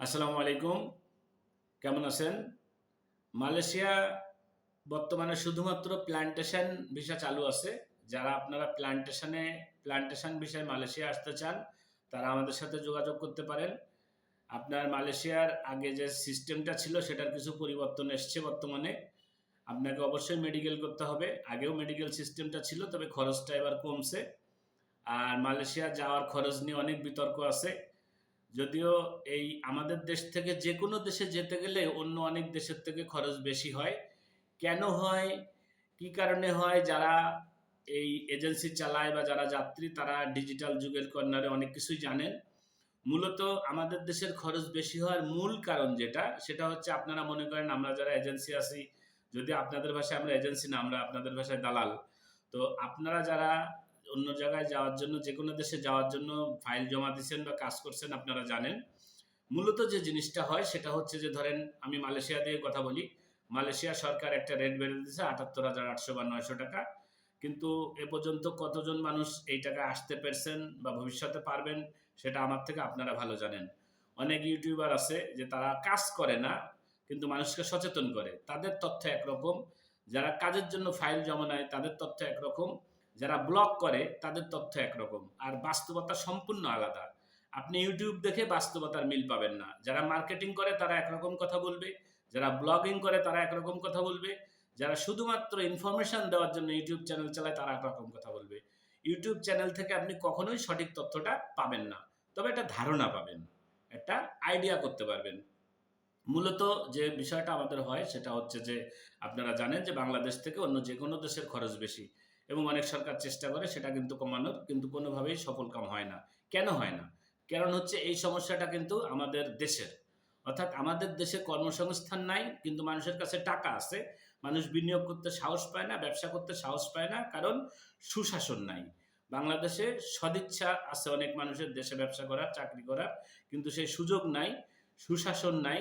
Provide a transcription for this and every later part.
আসসালামু আলাইকুম। কেমন আছেন? মালয়েশিয়া বর্তমানে শুধুমাত্র প্ল্যান্টেশন ভিসা চালু আছে। যারা আপনারা প্ল্যান্টেশনে প্ল্যান্টেশন ভিসায় মালয়েশিয়া আসতে চান, তারা আমাদের সাথে যোগাযোগ করতে পারেন। আপনার মালয়েশিয়ার আগে যে সিস্টেমটা ছিল, সেটার কিছু পরিবর্তন এসছে বর্তমানে। আপনাকে অবশ্যই মেডিকেল করতে হবে। আগেও মেডিকেল সিস্টেমটা ছিল, তবে খরচটা এবার কমছে। আর মালয়েশিয়া যাওয়ার খরচ নিয়ে অনেক বিতর্ক আছে। যদিও এই আমাদের দেশ থেকে যে কোনো দেশে যেতে গেলে অন্য অনেক দেশের থেকে খরচ বেশি হয়। কেন হয়? কি কারণে হয়? যারা এই এজেন্সি চালায় বা যারা যাত্রী, তারা ডিজিটাল যুগের কর্নারে অনেক কিছুই জানেন। মূলত আমাদের দেশের খরচ বেশি হওয়ার মূল কারণ যেটা, সেটা হচ্ছে আপনারা মনে করেন আমরা যারা এজেন্সি আছি, যদি আপনাদের ভাষায় আমরা এজেন্সি না, আমরা আপনাদের ভাষায় দালাল। তো আপনারা যারা অন্য জায়গায় যাওয়ার জন্য যে কোনো দেশে যাওয়ার জন্য ফাইল জমা দিচ্ছেন বা কাজ করছেন আপনারা জানেন। মূলত যে জিনিসটা হয় সেটা হচ্ছে যে ধরেন, আমি মালয়েশিয়া দিয়ে কথা বলি। মালয়েশিয়া সরকার একটা রেট বেড়ে দিয়েছে আটাত্তর হাজার আটশো বা নয়শো টাকা। কিন্তু এ পর্যন্ত কতজন মানুষ এই টাকা আসতে পেরেছেন বা ভবিষ্যতে পারবেন, সেটা আমার থেকে আপনারা ভালো জানেন। অনেক ইউটিউবার আছে যে তারা কাজ করে না, কিন্তু মানুষকে সচেতন করে। তাদের তথ্য একরকম, যারা কাজের জন্য ফাইল জমা নেয় তাদের তথ্য একরকম। যারা ব্লগ করে, তাদের তথ্য একরকম। আর বাস্তবতা সম্পূর্ণ আলাদা। আপনি ইউটিউব দেখে বাস্তবতার মিল পাবেন না। যারা মার্কেটিং করে, তারা একরকম কথা বলবে। যারা ব্লগিং করে, তারা একরকম কথা বলবে। যারা শুধুমাত্র ইনফরমেশন দেওয়ার জন্য ইউটিউব চ্যানেল চালায়, তারা একরকম কথা বলবে। ইউটিউব চ্যানেল থেকে আপনি কখনোই সঠিক তথ্যটা পাবেন না। তবে একটা ধারণা পাবেন। একটা আইডিয়া করতে পারবেন। মূলত যে বিষয়টা আমাদের হয়, সেটা হচ্ছে যে আপনারা জানেন যে বাংলাদেশ থেকে অন্য যে কোনো দেশের খরচ বেশি। এবং অনেক সরকার চেষ্টা করে সেটা কিন্তু কমানোর, কিন্তু কোনোভাবেই সফল কাম হয় না। কেন হয় না? কারণ হচ্ছে এই সমস্যাটা কিন্তু আমাদের দেশের। অর্থাৎ আমাদের দেশে কর্মসংস্থান নাই, কিন্তু মানুষের কাছে টাকা আছে। মানুষ বিনিয়োগ করতে সাহস পায় না, ব্যবসা করতে সাহস পায় না, কারণ সুশাসন নাই। বাংলাদেশে সদিচ্ছা আছে অনেক মানুষের দেশে ব্যবসা করার চাকরি করার কিন্তু সেই সুযোগ নাই, সুশাসন নাই,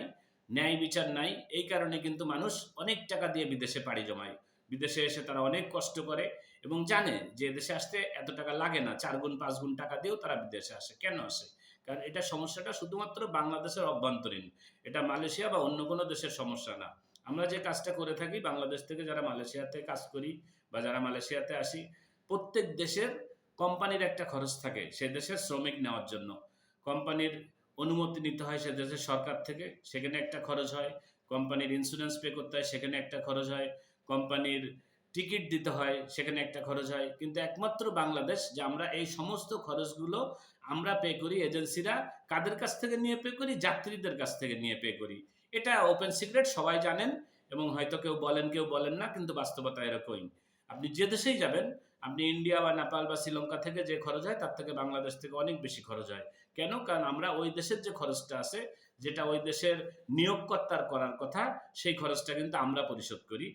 ন্যায় বিচার নাই। এই কারণে কিন্তু মানুষ অনেক টাকা দিয়ে বিদেশে পাড়ি জমায়। বিদেশে এসে তারা অনেক কষ্ট করে এবং জানে যে দেশে আসতে এত টাকা লাগে না, চার গুণ, পাঁচ গুণ টাকা দিয়েও তারা বিদেশে আসে। কেন আসে? কারণ এটা সমস্যাটা শুধুমাত্র বাংলাদেশের অভ্যন্তরীণ। এটা মালয়েশিয়া বা অন্য কোনো দেশের সমস্যা না। আমরা যে কাজটা করে থাকি, বাংলাদেশ থেকে যারা মালয়েশিয়াতে কাজ করি বা যারা মালয়েশিয়াতে আসি, প্রত্যেক দেশের কোম্পানির একটা খরচ থাকে সে দেশের শ্রমিক নেওয়ার জন্য। কোম্পানির অনুমতি নিতে হয় সে দেশের সরকার থেকে, সেখানে একটা খরচ হয়। কোম্পানির ইন্স্যুরেন্স পে করতে হয়, সেখানে একটা খরচ হয়। কোম্পানির টিকিট দিতে হয়, সেখানে একটা খরচ হয়। কিন্তু একমাত্র বাংলাদেশ যে আমরা এই সমস্ত খরচগুলো আমরা পে করি, এজেন্সিরা কাদের কাছ থেকে নিয়ে পে করি? যাত্রীদের কাছ থেকে নিয়ে পে করি। এটা ওপেন সিক্রেট সবাই জানেন এবং হয়তো কেউ বলেন কেউ বলেন না, কিন্তু বাস্তবতা এরকমই। আপনি যে দেশেই যাবেন, আপনি ইন্ডিয়া বা নেপাল বা শ্রীলঙ্কা থেকে যে খরচ হয়, তার থেকে বাংলাদেশ থেকে অনেক বেশি খরচ হয়। কেন? কারণ আমরা ওই দেশের যে খরচটা আছে, যেটা ওই দেশের নিয়োগকর্তার করার কথা, সেই খরচটা কিন্তু আমরা পরিশোধ করি।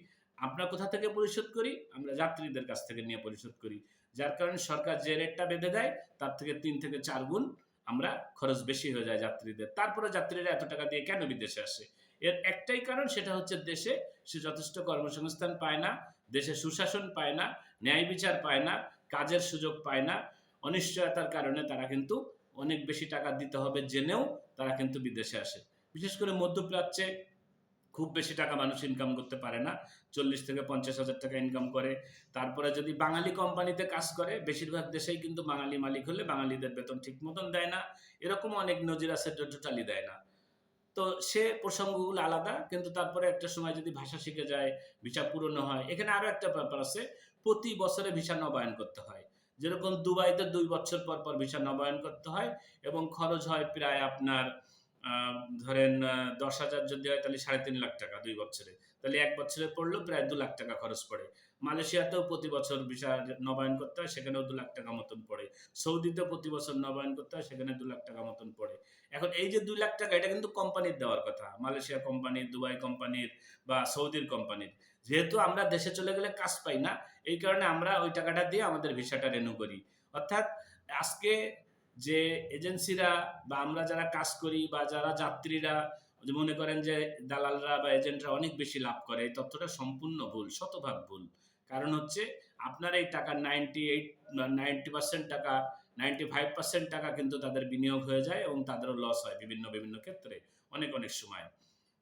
আমরা কোথা থেকে পরিশোধ করি? আমরা যাত্রীদের কাছ থেকে নিয়ে পরিশোধ করি। যার কারণে সরকার যে রেটটা বেঁধে দেয়, তার থেকে তিন থেকে চার গুণ আমরা খরচ বেশি হয়ে যায় যাত্রীদের। তারপরে যাত্রীরা এত টাকা দিয়ে কেন বিদেশে আসে? এর একটাই কারণ সেটা হচ্ছে দেশে সে যথেষ্ট কর্মসংস্থান পায় না, দেশে সুশাসন পায় না, ন্যায় বিচার পায় না, কাজের সুযোগ পায় না। অনিশ্চয়তার কারণে তারা কিন্তু অনেক বেশি টাকা দিতে হবে জেনেও তারা কিন্তু বিদেশে আসে। বিশেষ করে মধ্যপ্রাচ্যে খুব বেশি টাকা মানুষ ইনকাম করতে পারে না। চল্লিশ থেকে পঞ্চাশ হাজার টাকা ইনকাম করে। তারপরে যদি বাঙালি কোম্পানিতে কাজ করে, বেশিরভাগ দেশেই কিন্তু বাঙালি মালিক হলে বাঙালিদের বেতন ঠিক মতন দেয় না। এরকম অনেক নজির আছে টোটালি দেয় না। তো সে প্রসঙ্গগুলো আলাদা, কিন্তু তারপরে একটা সময় যদি ভাষা শিখে যায়, ভিসা পূরণ হয়, এখানে আরও একটা ব্যাপার আছে, প্রতি বছরে ভিসা নবায়ন করতে হয়। যেরকম দুবাইতে দুই বছর পর পর ভিসা নবায়ন করতে হয়, এবং খরচ হয় প্রায় আপনার ধরেন দশ হাজার যদি হয়, তাহলে সাড়ে তিন লাখ টাকা দুই বছরে। তাহলে এক বছরে পড়লেও প্রায় দু লাখ টাকা খরচ পড়ে। মালয়েশিয়াতেও প্রতি বছর ভিসা নবায়ন করতে হয়, সেখানেও দু লাখ টাকা মতন পড়ে। সৌদিতে প্রতি বছর নবায়ন করতে হয়, সেখানে দু লাখ টাকা মতন পড়ে। এখন এই যে দুই লাখ টাকা, এটা কিন্তু কোম্পানির দেওয়ার কথা। মালয়েশিয়া কোম্পানির, দুবাই কোম্পানির বা সৌদির কোম্পানির। যেহেতু আমরা দেশে চলে গেলে কাজ পাই না, এই কারণে আমরা ওই টাকাটা দিয়ে আমাদের ভিসাটা রেনু করি। অর্থাৎ আজকে যে এজেন্সিরা বা আমরা যারা কাজ করি বা যারা যাত্রীরা মনে করেন যে দালালরা বা এজেন্টরা অনেক বেশি লাভ করে, এই তথ্যটা সম্পূর্ণ ভুল, শতভাগ ভুল। কারণ হচ্ছে আপনার এই টাকা নাইনটি এইট নাইনটি পার্সেন্ট টাকা নাইনটি ফাইভ পার্সেন্ট টাকা কিন্তু তাদের বিনিয়োগ হয়ে যায় এবং তাদেরও লস হয় বিভিন্ন বিভিন্ন ক্ষেত্রে, অনেক অনেক সময়।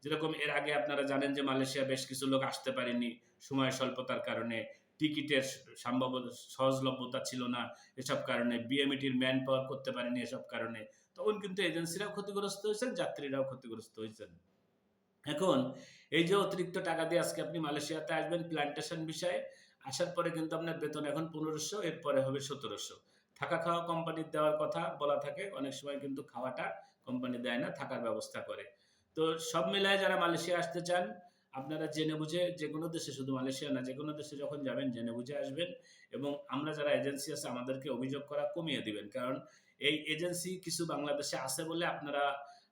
যেরকম এর আগে আপনারা জানেন যে মালয়েশিয়া বেশ কিছু লোক আসতে পারেনি সময় স্বল্পতার কারণে। টিকিটের সম্ভব সহজলভ্যতা ছিল না এসব কারণে বিএমইটির ম্যান পাওয়ার করতে পারেনি এসব কারণে। তখন কিন্তু এজেন্সিরাও ক্ষতিগ্রস্ত হয়েছেন, যাত্রীরাও ক্ষতিগ্রস্ত হয়েছেন। এখন, এই যে অতিরিক্ত টাকা দিয়ে আজকে আপনি মালয়েশিয়াতে আসবেন প্ল্যান্টেশন বিষয়ে, আসার পরে কিন্তু আপনার বেতন এখন পনেরোশো, এরপরে হবে সতেরোশো। থাকা খাওয়া কোম্পানির দেওয়ার কথা বলা থাকে, অনেক সময় কিন্তু খাওয়াটা কোম্পানি দেয় না, থাকার ব্যবস্থা করে। তো সব মিলায় যারা মালয়েশিয়া আসতে চান আপনারা জেনে বুঝে যে কোনো দেশে, শুধু মালয়েশিয়া না, যে কোনো দেশে যখন যাবেন, জেনে বুঝে আসবেন এবং আমরা যারা এজেন্সি আছে, আমাদেরকে অভিযোগ করা কমিয়ে দিবেন। কারণ এই এজেন্সি কিছু বাংলাদেশে আছে বলে আপনারা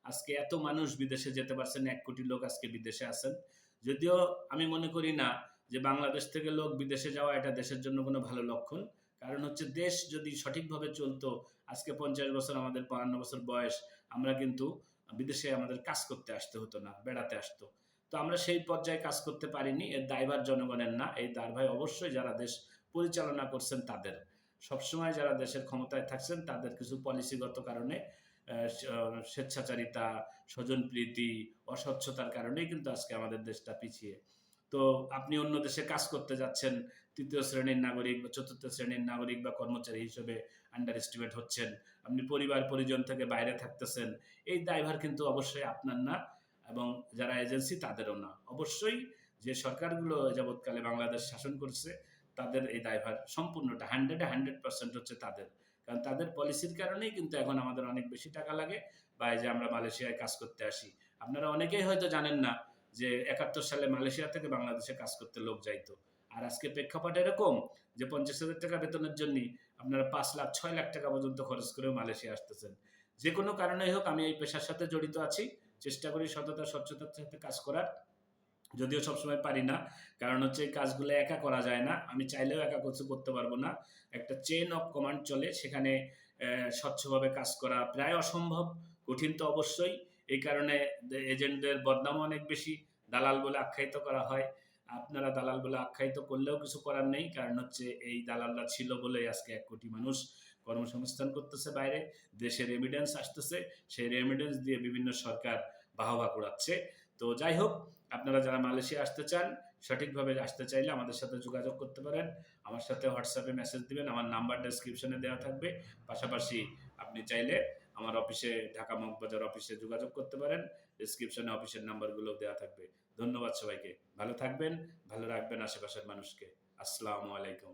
আজকে এত মানুষ বিদেশে যেতে পারছেন, এক কোটি লোক আজকে বিদেশে আছেন। যদিও আমি মনে করি না যে বাংলাদেশ থেকে লোক বিদেশে যাওয়া এটা দেশের জন্য কোনো ভালো লক্ষণ। কারণ হচ্ছে দেশ যদি সঠিকভাবে চলতো, আজকে পঞ্চাশ বছর, আমাদের বাহান্ন বছর বয়স, আমরা কিন্তু বিদেশে আমাদের কাজ করতে আসতে হতো না, বেড়াতে আসতো। তো আমরা সেই পর্যায়ে কাজ করতে পারিনি, এর দায়ভার জনগণের না। এই দায়ভার অবশ্যই যারা দেশ পরিচালনা করছেন তাদের। সবসময় যারা দেশের ক্ষমতায় থাকছেন তাদের কিছু পলিসিগত কারণে স্বেচ্ছাচারিতা স্বজনপ্রীতি অস্বচ্ছতার কারণেই কিন্তু আজকে আমাদের দেশটা পিছিয়ে। তো আপনি অন্য দেশে কাজ করতে যাচ্ছেন, তৃতীয় শ্রেণির নাগরিক বা চতুর্থ শ্রেণির নাগরিক বা কর্মচারী হিসেবে আন্ডার এস্টিমেট হচ্ছেন, আপনি পরিবার পরিজন থেকে বাইরে থাকতেছেন, এই দায়ভার কিন্তু অবশ্যই আপনার না। এবং যারা এজেন্সি তাদেরও না। অবশ্যই যে সরকারগুলো যাবৎকালে বাংলাদেশ শাসন করছে, তাদের এই দায়ভার সম্পূর্ণটা হান্ড্রেডে হান্ড্রেড পার্সেন্ট হচ্ছে তাদের। কারণ তাদের পলিসির কারণেই কিন্তু এখন আমাদের অনেক বেশি টাকা লাগে বা যে আমরা মালয়েশিয়ায় কাজ করতে আসি। আপনারা অনেকেই হয়তো জানেন না যে একাত্তর সালে মালয়েশিয়া থেকে বাংলাদেশে কাজ করতে লোক যাইতো। আর আজকে প্রেক্ষাপট এরকম যে পঞ্চাশ হাজার টাকা বেতনের জন্য আপনারা পাঁচ লাখ, ছয় লাখ টাকা পর্যন্ত খরচ করেও মালয়েশিয়া আসতেছেন। যে কোনো কারণেই হোক আমি এই পেশার সাথে জড়িত আছি। চেষ্টা করি সততা স্বচ্ছতার সাথে কাজ করার। যদিও সবসময় পারি না, কারণ হচ্ছে এই কাজগুলো একা করা যায় না। আমি চাইলেও একা কিছু করতে পারব না। একটা চেন অফ কমান্ড চলে, সেখানে স্বচ্ছভাবে কাজ করা প্রায় অসম্ভব, কঠিন তো অবশ্যই। এই কারণে এজেন্টদের বদনামও অনেক বেশি। দালাল বলে আখ্যায়িত করা হয়। আপনারা দালাল বলে আখ্যায়িত করলেও কিছু করার নেই, কারণ হচ্ছে এই দালালরা ছিল বলেই আজকে এক কোটি মানুষ কর্মসংস্থান করতেছে বাইরে দেশের রেমিডেন্স আসতেছে, সেই রেমিডেন্স দিয়ে বিভিন্ন সরকার বাহবা কুড়াচ্ছে। তো যাই হোক, আপনারা যারা মালয়েশিয়া আসতে চান, সঠিকভাবে আসতে চাইলে আমাদের সাথে যোগাযোগ করতে পারেন। আমার সাথে হোয়াটসঅ্যাপে মেসেজ দিবেন, আমার নাম্বার ডেসক্রিপশনে দেওয়া থাকবে। পাশাপাশি আপনি চাইলে আমার অফিসে ঢাকা মগবাজার অফিসে যোগাযোগ করতে পারেন। ডেসক্রিপশনে অফিসের নাম্বারগুলো দেওয়া থাকবে। ধন্যবাদ সবাইকে। ভালো থাকবেন, ভালো রাখবেন আশেপাশের মানুষকে। আসসালামু আলাইকুম।